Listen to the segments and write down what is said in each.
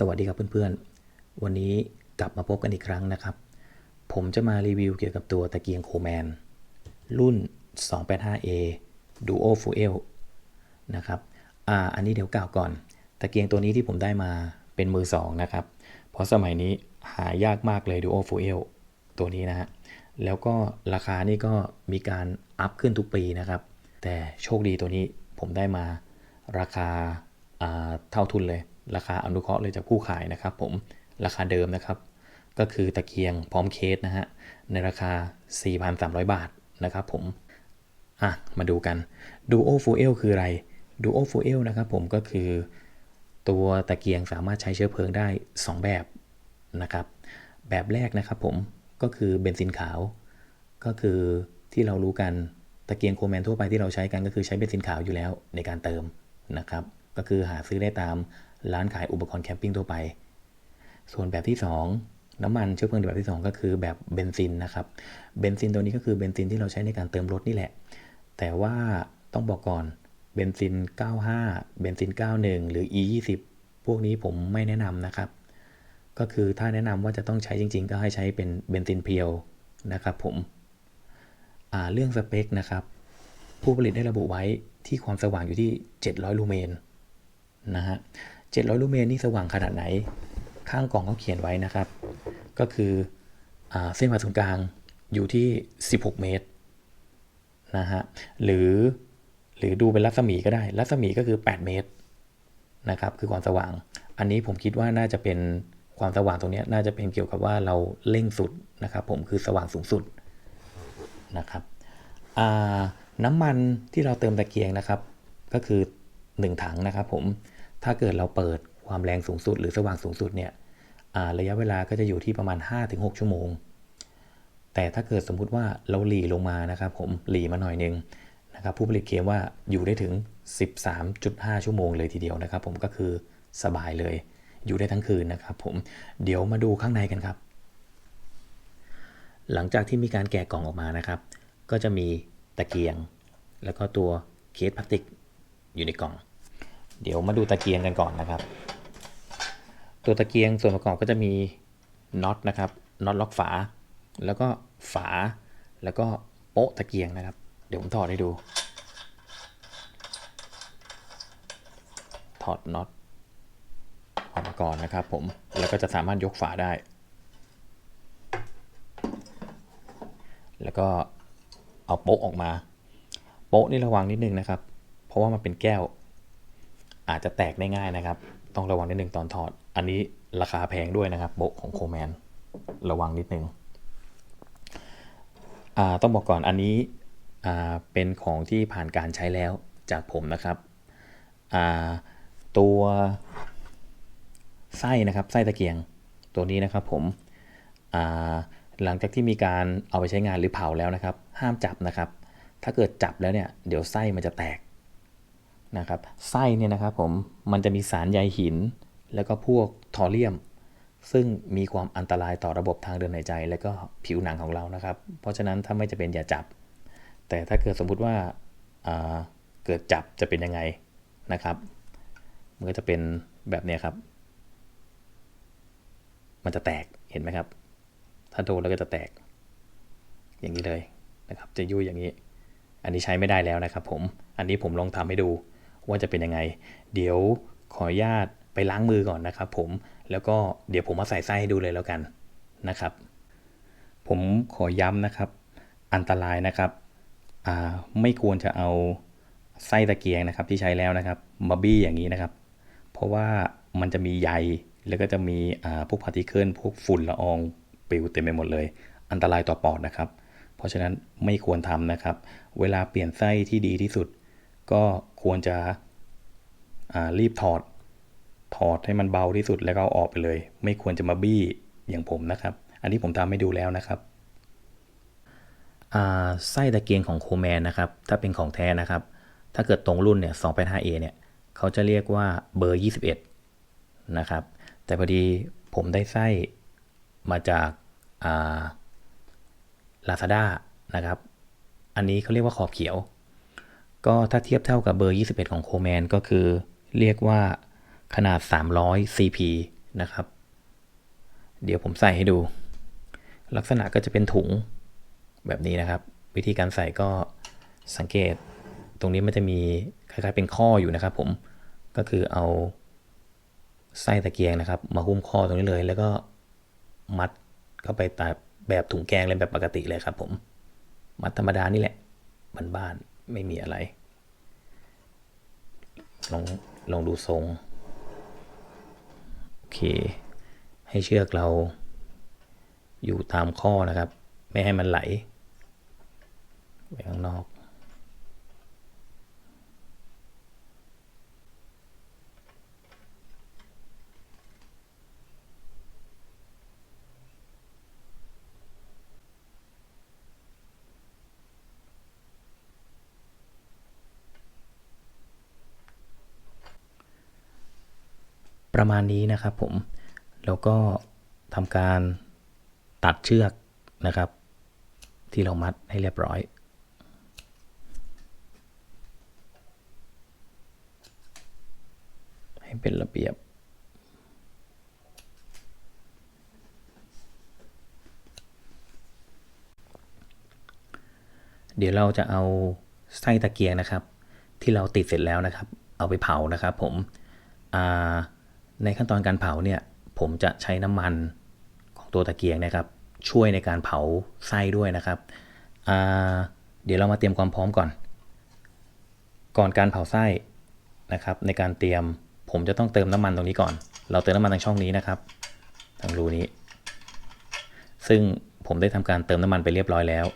สวัสดีครับเพื่อนๆ วันนี้กลับมาพบกันอีกครั้งนะครับ ผมจะมารีวิวเกี่ยวกับตัวตะเกียงโคแมน รุ่น 285A Duo Fuel นะครับอ่าอันนี้เดี๋ยวกล่าวก่อน ตะเกียงตัวนี้ที่ผมได้มาเป็นมือสองนะครับ เพราะสมัยนี้หายากมากเลย Duo Fuel ตัวนี้นะฮะ แล้วก็ราคานี่ก็มีการอัพขึ้นทุกปีนะครับ แต่โชคดีตัวนี้ผมได้มาราคาเท่าทุนเลย ราคาอนุเคราะห์เลยจากผู้ขายนะครับ ผมราคาเดิมนะครับ ก็คือตะเกียงพร้อมเคสนะฮะในราคา 4,300 บาทนะครับ ผมอะมาดูกัน Duo Fuel คืออะไร Duo Fuel นะครับผมก็คือตัวตะเกียงสามารถใช้เชื้อเพลิงได้ 2 แบบนะครับ แบบแรกนะครับผมก็คือเบนซินขาว ก็คือที่เรารู้กันตะเกียงโคแมนทั่วไปที่เราใช้กันก็คือใช้เบนซินขาวอยู่แล้วในการเติมนะครับ ก็คือหาซื้อได้ตาม ร้านขายอุปกรณ์แคมปิ้งทั่วไป ส่วนแบบที่ 2 น้ำมันเชื้อเพลิงแบบที่ 2 ก็คือแบบเบนซินนะครับ เบนซินตัวนี้ก็คือเบนซินที่เราใช้ในการเติมรถนี่แหละ แต่ว่าต้องบอกก่อน เบนซิน 95 เบนซิน 91 หรือ E20 พวกนี้ผมไม่แนะนำนะครับ ก็คือถ้าแนะนำว่าจะต้องใช้จริง ๆ ก็ให้ใช้เป็นเบนซินเพียวนะครับผมเรื่องสเปคนะครับ ผู้ผลิตได้ระบุไว้ที่ความสว่างอยู่ที่ 700 ลูเมนนะฮะ 700 ลูเมนนี่สว่างขนาดไหน ข้างกล่องเขาเขียนไว้นะครับ ก็คืออเส้นผ่าศูนย์กลางอยู่ที่ 16 เมตรนะฮะหรือหรือดูเป็นรัศมีก็ได้ รัศมีก็คือ 8 เมตรนะครับคือความสว่าง อันนี้ผมคิดว่าน่าจะเป็นความสว่างตรงนี้น่าจะเป็นเกี่ยวกับว่าเราเร่งสุดนะครับ ผมคือสว่างสูงสุดนะครับอ่าน้ำมันที่เราเติมตะเกียงนะครับ ก็คือ 1 ถังนะครับผม ถ้าเกิดเราเปิดความแรงสูงสุด หรือสว่างสูงสุดเนี่ยระยะเวลาก็จะอยู่ที่ประมาณ 5-6 ชั่วโมง แต่ถ้าเกิดสมมุติว่าเราหลีลงมานะครับผมหลีมาหน่อยนึงนะครับผู้ผลิตเคลมว่าอยู่ได้ถึง 13.5 ชั่วโมงเลยทีเดียวนะครับ ผมก็คือสบายเลย อยู่ได้ทั้งคืนนะครับ ผมเดี๋ยวมาดูข้างในกันครับ หลังจากที่มีการแกะกล่องออกมานะครับ ก็จะมีตะเกียง แล้วก็ตัวเคสพลาสติกอยู่ในกล่อง เดี๋ยวมาดูตะเกียงกันก่อนนะครับ ตัวตะเกียงส่วนประกอบก็จะมีน็อตนะครับน็อตล็อกฝา แล้วก็ฝา แล้วก็โป๊ะตะเกียงนะครับ เดี๋ยวผมถอดให้ดู ถอดน็อตออกมาก่อนนะครับผม แล้วก็จะสามารถยกฝาได้ แล้วก็เอาโป๊ะออกมา โป๊ะนี่ระวังนิดนึงนะครับ เพราะว่ามันเป็นแก้ว อาจจะแตกได้ง่ายนะครับ ต้องระวังนิดนึงตอนถอด อันนี้ราคาแพงด้วยนะครับโป๊ะของโคแมนระวังนิดนึงอ่าต้องบอกก่อนอันนี้เป็นของที่ผ่านการใช้แล้วจากผมนะครับ ตัวไส้นะครับไส้ตะเกียงตัวนี้นะครับผมหลังจากที่มีการเอาไปใช้งานหรือเผาแล้วนะครับ ห้ามจับนะครับ ถ้าเกิดจับแล้วเนี่ยเดี๋ยวไส้มันจะแตก นะครับไส้เนี่ยนะครับผมมันจะมีสารใยหิน แล้วก็พวกทอเรียม ซึ่งมีความอันตรายต่อระบบทางเดินหายใจ และก็ผิวหนังของเรานะครับ เพราะฉะนั้นถ้าไม่จะเป็นอย่าจับ แต่ถ้าเกิดสมมุติว่าอ่าเกิดจับจะเป็นยังไงนะครับมันก็จะเป็นแบบนี้ครับ มันจะแตกเห็นไหมครับ ถ้าโดนแล้วก็จะแตก อย่างนี้เลยนะครับ จะยุ่ยอย่างนี้ อันนี้ใช้ไม่ได้แล้วนะครับผม อันนี้ผมลองทำให้ดู ว่าจะเป็นยังไง เดี๋ยวขออนุญาตไปล้างมือก่อนนะครับผมแล้วก็เดี๋ยวผมมาใส่ไส้ให้ดูเลยแล้วกันนะครับ ผมขอย้ำนะครับ อันตรายนะครับไม่ควรจะเอาไส้ตะเกียงนะครับที่ใช้แล้วนะครับมาบี้อย่างนี้นะครับ เพราะว่ามันจะมีใยแล้วก็จะมีพวกพาร์ติเคิลพวกฝุ่นละอองปิวเต็มไปหมดเลย อันตรายต่อปอดนะครับ เพราะฉะนั้นไม่ควรทำนะครับ เวลาเปลี่ยนไส้ที่ดีที่สุด ก็ควรจะรีบถอด ถอดให้มันเบาที่สุดแล้วก็ออกไปเลย ไม่ควรจะมาบี้อย่างผมนะครับ อันนี้ผมทำให้ดูแล้วนะครับไส้ตะเกียงของโคแมนนะครับ ถ้าเป็นของแท้นะครับ ถ้าเกิดตรงรุ่นเนี่ย 285A เนี่ย เขาจะเรียกว่าเบอร์ 21 นะครับ แต่พอดีผมได้ไส้มาจากอ่า Lazada นะครับ อันนี้เขาเรียกว่าขอบเขียว ก็ถ้าเทียบเท่ากับเบอร์ 21 ของโคแมนก็คือเรียกว่าขนาด 300 CP นะครับ เดี๋ยวผมใส่ให้ดู ลักษณะก็จะเป็นถุงแบบนี้นะครับ วิธีการใส่ก็สังเกต ตรงนี้มันจะมีคล้ายๆเป็นข้ออยู่นะครับผมก็คือเอาไส้ตะเกียงนะครับ มาหุ้มข้อตรงนี้เลย แล้วก็มัดเข้าไปตาแบบถุงแกงเลยแบบปกติเลยครับผม มัดธรรมดานี่แหละบ้านๆ ไม่มีอะไร ลอง ลองดูทรง โอเค ให้เชือกเราอยู่ตามข้อนะครับ ไม่ให้มันไหล ไปข้างนอก ประมาณนี้นะครับผม แล้วก็ทำการตัดเชือกนะครับ ที่เรามัดให้เรียบร้อย ให้เป็นระเบียบเดี๋ยวเราจะเอาไส้ตะเกียงนะครับ ที่เราติดเสร็จแล้วนะครับ เอาไปเผานะครับผมอ่า ในขั้นตอนการเผาเนี่ยผมจะใช้น้ำมันของตัวตะเกียงนะครับ ช่วยในการเผาไส้ด้วยนะครับเดี๋ยวเรามาเตรียมความพร้อมก่อน ก่อนการเผาไส้นะครับ ในการเตรียมผมจะต้องเติมน้ำมันตรงนี้ก่อน เราเติมน้ำมันทางช่องนี้นะครับ ทางรูนี้ ซึ่งผมได้ทำการเติมน้ำมันไปเรียบร้อยแล้ว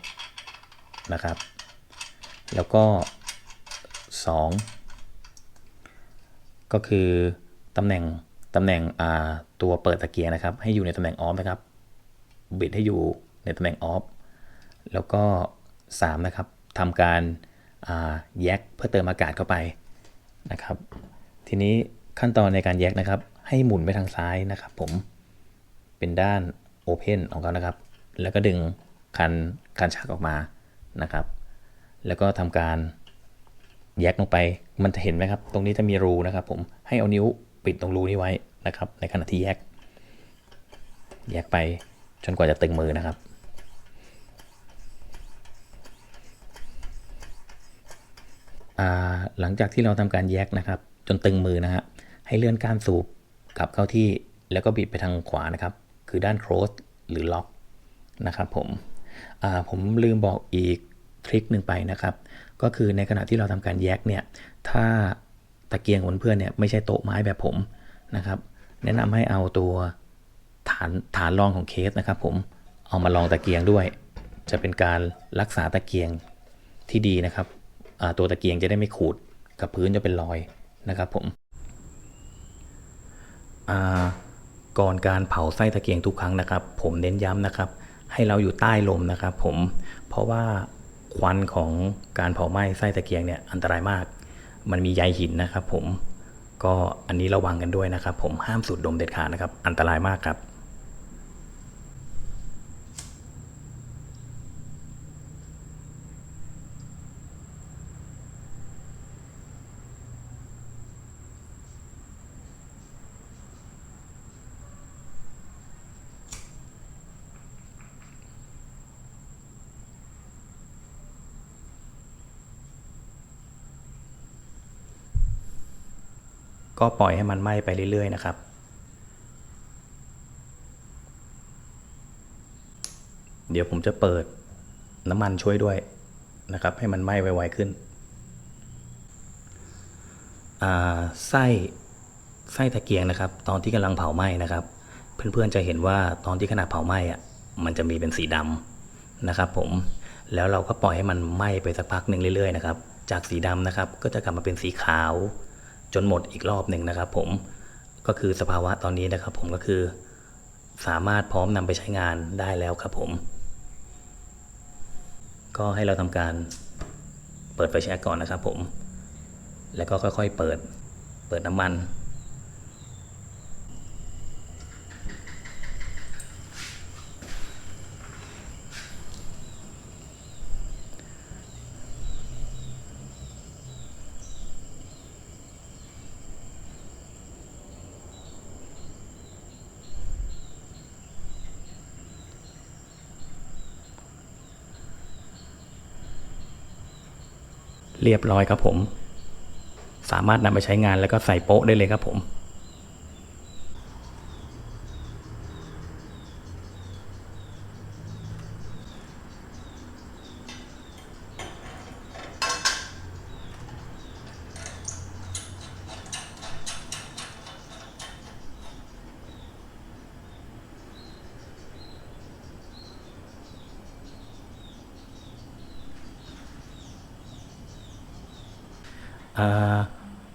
นะครับ แล้วก็ 2 ก็คือตำแหน่ง ตำแหน่งตัวเปิดตะเกียงนะครับ ให้อยู่ในตำแหน่งออฟนะครับ บิดให้อยู่ในตำแหน่งออฟแล้วก็ 3 นะครับทำการาแยกเพื่อเติมอากาศเข้าไปนะครับ ทีนี้ขั้นตอนในการแยกนะครับ ให้หมุนไปทางซ้ายนะครับ ผมเป็นด้าน Open ของเขานะครับ แล้วก็ดึงคันคันชักออกมานะครับ แล้วก็ทำการแยกลงไปมันจะเห็นไหมครับ ตรงนี้จะมีรูนะครับ ผมให้เอานิ้ว ปิดตรงรูนี้ไว้นะครับ ในขณะที่แยก แยกไปจนกว่าจะตึงมือนะครับ หลังจากที่เราทำการแยกนะครับ จนตึงมือนะฮะให้เลื่อนก้านสูบกลับเข้าที่แล้วก็บิดไปทางขวานะครับ คือด้าน close หรือล็อกนะครับผมผมลืมบอกอีกทริคหนึ่งไปนะครับ ก็คือในขณะที่เราทำการแยกเนี่ย ถ้า ตะเกียงของเพื่อนเนี่ยไม่ใช่โต๊ะไม้แบบผมนะครับ แนะนำให้เอาตัวฐานฐานรองของเคสนะครับ ผมเอามาลองตะเกียงด้วย จะเป็นการรักษาตะเกียงที่ดีนะครับตัวตะเกียงจะได้ไม่ขูดกับพื้นจะเป็นรอยนะครับผมก่อนการเผาไส้ตะเกียงทุกครั้งนะครับ ผมเน้นย้ำนะครับ ให้เราอยู่ใต้ลมนะครับ ผมเพราะว่าควันของการเผาไหม้ไส้ตะเกียงเนี่ยอันตรายมาก มันมีใยหินนะครับผมก็อันนี้ระวังกันด้วยนะครับ ผมห้ามสูดดมเด็ดขาดนะครับ อันตรายมากครับ ก็ปล่อยให้มันไหม้ไปเรื่อยๆนะครับ เดี๋ยวผมจะเปิดน้ำมันช่วยด้วยนะครับ ให้มันไหม้ไวๆขึ้นอ่าไส้ไส้ตะเกียงนะครับ ตอนที่กำลังเผาไหม้นะครับ เพื่อนๆจะเห็นว่าตอนที่ขณะเผาไหม้อะมันจะมีเป็นสีดำนะครับ ผมแล้วเราก็ปล่อยให้มันไหม้ไปสักพักหนึ่งเรื่อยๆนะครับ จากสีดำนะครับ ก็จะกลับมาเป็นสีขาว จนหมดอีกรอบหนึ่งนะครับ ผมก็คือสภาวะตอนนี้นะครับ ผมก็คือสามารถพร้อมนำไปใช้งานได้แล้วครับผม ก็ให้เราทำการเปิดไฟแช็กก่อนนะครับผม แล้วก็ค่อยๆเปิดเปิดน้ำมัน เรียบร้อยครับผม สามารถนำไปใช้งานแล้วก็ใส่โป๊ะได้เลยครับผม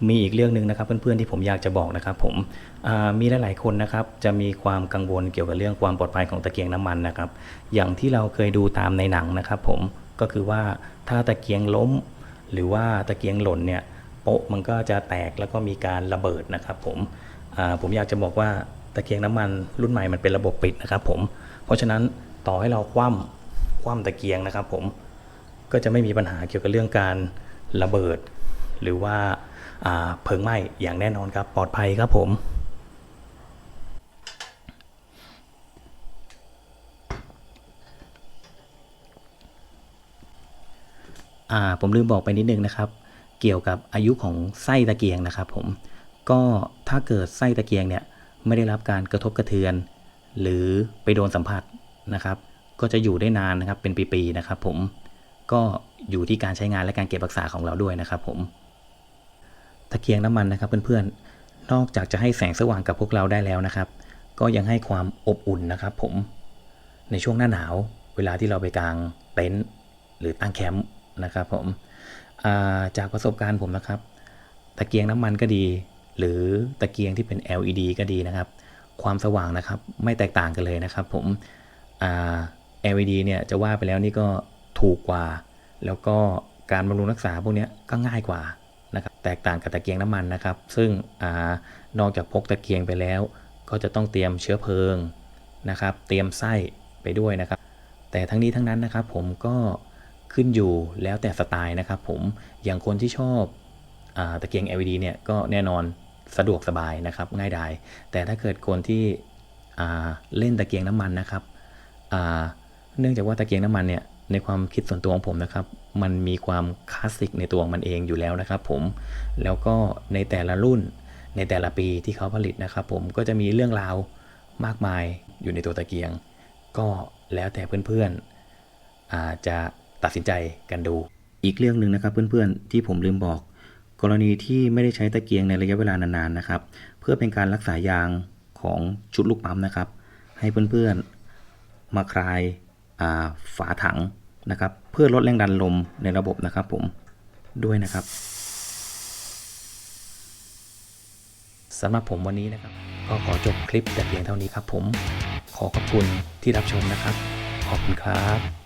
มีอีกเรื่องหนึ่งนะครับเพื่อนๆที่ผมอยากจะบอกนะครับ ผมมีหลายๆคนนะครับจะมีความกังวลเกี่ยวกับเรื่องความปลอดภัยของตะเกียงน้ำมันนะครับ อย่างที่เราเคยดูตามในหนังนะครับ ผมก็คือว่าถ้าตะเกียงล้ม หรือว่าตะเกียงหล่นเนี่ยโป๊ะมันก็จะแตกแล้วก็มีการระเบิดนะครับ ผมผมอยากจะบอกว่าตะเกียงน้ำมันรุ่นใหม่มันเป็นระบบปิดนะครับ ผมเพราะฉะนั้นต่อให้เราคว่ำคว่ำตะเกียงนะครับ ผมก็จะไม่มีปัญหาเกี่ยวกับเรื่องการระเบิด หรือว่าเพลิงไหม้อย่างแน่นอนครับปลอดภัยครับผมผมลืมบอกไปนิดนึงนะครับ เกี่ยวกับอายุของไส้ตะเกียงนะครับผมก็ถ้าเกิดไส้ตะเกียงเนี่ยไม่ได้รับการกระทบกระเทือน หรือไปโดนสัมผัสนะครับ ก็จะอยู่ได้นานนะครับเป็นปีๆนะครับ ผมก็อยู่ที่การใช้งานและการเก็บรักษาของเราด้วยนะครับ ผม ตะเกียงน้ำมันนะครับเพื่อนๆ นอกจากจะให้แสงสว่างกับพวกเราได้แล้วนะครับ ก็ยังให้ความอบอุ่นนะครับ ผม ในช่วงหน้าหนาว เวลาที่เราไปกางเต็นท์หรือตั้งแคมป์นะครับ ผมาจากประสบการณ์ผมนะครับ ตะเกียงน้ำมันก็ดี หรือตะเกียงที่เป็น LED ก็ดีนะครับ ความสว่างนะครับไม่แตกต่างกันเลยนะครับ ผม LED เนี่ยจะว่าไปแล้วนี่ก็ถูกกว่า แล้วก็การบำรุงรักษาพวกนี้ก็ง่ายกว่า นะครับแตกต่างกับตะเกียงน้ำมันนะครับ ซึ่งอนอกจากพกตะเกียงไปแล้ว ก็จะต้องเตรียมเชื้อเพลิงนะครับ เตรียมไส้ไปด้วยนะครับ แต่ทั้งนี้ทั้งนั้นนะครับผมก็ขึ้นอยู่แล้วแต่สไตล์นะครับผมอย่างคนที่ชอบอตะเกียง LED เนี่ยก็แน่นอนสะดวกสบายนะครับง่ายดายแต่ถ้าเกิดคนที่เล่นตะเกียงน้ำมันนะครับเนื่องจากว่าตะเกียงน้ำมันเนี่ยในความคิดส่วนตัวของผมนะครับ มันมีความคลาสสิกในตัวมันเองอยู่แล้วนะครับผม แล้วก็ในแต่ละรุ่นในแต่ละปีที่เขาผลิตนะครับผมก็จะมีเรื่องราวมากมายอยู่ในตัวตะเกียง ก็แล้วแต่เพื่อนๆอาจจะตัดสินใจกันดู อีกเรื่องหนึ่งนะครับเพื่อนๆที่ผมลืมบอก กรณีที่ไม่ได้ใช้ตะเกียงในระยะเวลานานๆนะครับ เพื่อเป็นการรักษายางของชุดลูกปั๊มนะครับ ให้เพื่อนๆมาคลายาฝาถัง นะครับ เพื่อลดแรงดันลมในระบบนะครับผมด้วยนะครับสำหรับผมวันนี้นะครับ ก็ขอจบคลิปแต่เพียงเท่านี้ครับผม ขอขอบคุณที่รับชมนะครับ ขอบคุณครับ